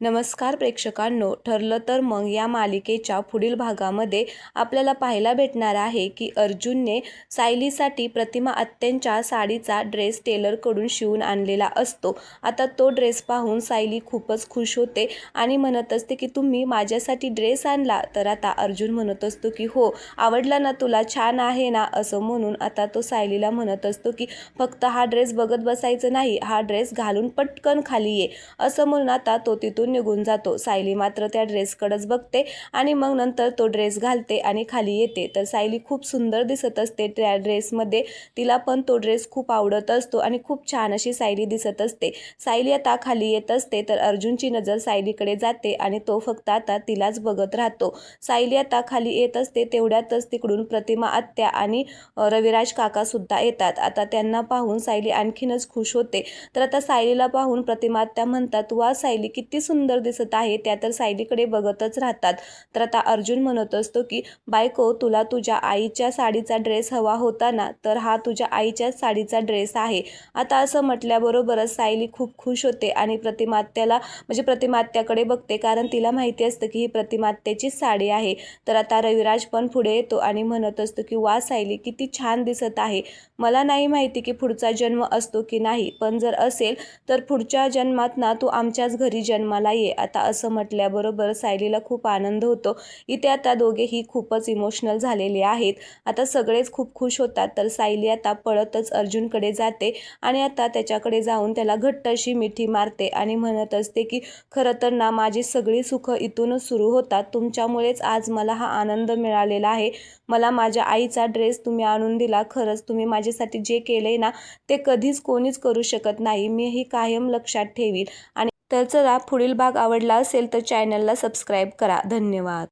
नमस्कार प्रेक्षकांनो ठरलं तर मग या मालिकेच्या पुढील भागामध्ये आपल्याला पाहायला भेटणार आहे की अर्जुनने सायलीसाठी प्रतिमा आत्यांच्या साडीचा ड्रेस टेलरकडून शिवून आणलेला असतो. आता तो ड्रेस पाहून सायली खूपच खुश होते आणि म्हणत असते की तुम्ही माझ्यासाठी ड्रेस आणला. तर आता अर्जुन म्हणत असतो की हो आवडला ना तुला छान आहे ना? असं म्हणून आता तो सायलीला म्हणत असतो की फक्त हा ड्रेस बघत बसायचं नाही हा ड्रेस घालून पटकन खाली ये. असं म्हणून आता तो तिथून निघून जातो. सायली मात्र त्या ड्रेसकडंच बघते आणि मग नंतर तो ड्रेस घालते आणि खाली येते. तर सायली खूप सुंदर दिसत असते त्या ड्रेसमध्ये. तिला पण तो ड्रेस खूप आवडत असतो आणि खूप छान अशी सायली दिसत असते. सायली आता खाली येत असते तर अर्जुनची नजर सायलीकडे जाते आणि तो फक्त आता तिलाच बघत राहतो. सायली आता खाली येत असते तेवढ्यातच तिकडून प्रतिमा आत्या आणि रविराज काका सुद्धा येतात. आता त्यांना पाहून सायली आणखीनच खुश होते. तर आता सायलीला पाहून प्रतिमा आत्या म्हणतात वा सायली किती सुंदर सुंदर दिसत आहे त्या तर सायलीकडे बघतच राहतात. तर आता अर्जुन म्हणत असतो की बायको तुला तुझ्या आईच्या साडीचा ड्रेस हवा होता ना तर हा तुझ्या आईच्या साडीचा ड्रेस आहे. आता असं म्हटल्याबरोबरच सायली खूप खुश होते आणि प्रतिमात्याला म्हणजे प्रतिमात्याकडे बघते कारण तिला माहिती असतं की ही प्रतिमात्याचीच साडी आहे. तर आता रविराज पण पुढे येतो आणि म्हणत असतो की वा सायली किती छान दिसत आहे. मला नाही माहिती की पुढचा जन्म असतो की नाही पण जर असेल तर पुढच्या जन्मात ना तू आमच्याच घरी जन्माला ये. आता असं म्हटल्याबरोबर सायलीला खूप आनंद होतो. इथे आता दोघेही खूपच इमोशनल झालेले आहेत. आता सगळेच खूप खुश होतात. तर सायली आता पळतच अर्जुनकडे जाते आणि आता त्याच्याकडे जाऊन त्याला घट्ट अशी मिठी मारते आणि म्हणत असते की खरं तर ना माझी सगळी सुखं इथूनच सुरू होतात. तुमच्यामुळेच आज मला हा आनंद मिळालेला आहे. मला माझ्या आईचा ड्रेस तुम्ही आणून दिला. खरंच तुम्ही माझ्यासाठी जे केले ना ते कधीच कोणीच करू शकत नाही. मी ही कायम लक्षात ठेवील आणि तर चला पुढील भाग आवडला असेल तर चॅनलला सबस्क्राईब करा. धन्यवाद.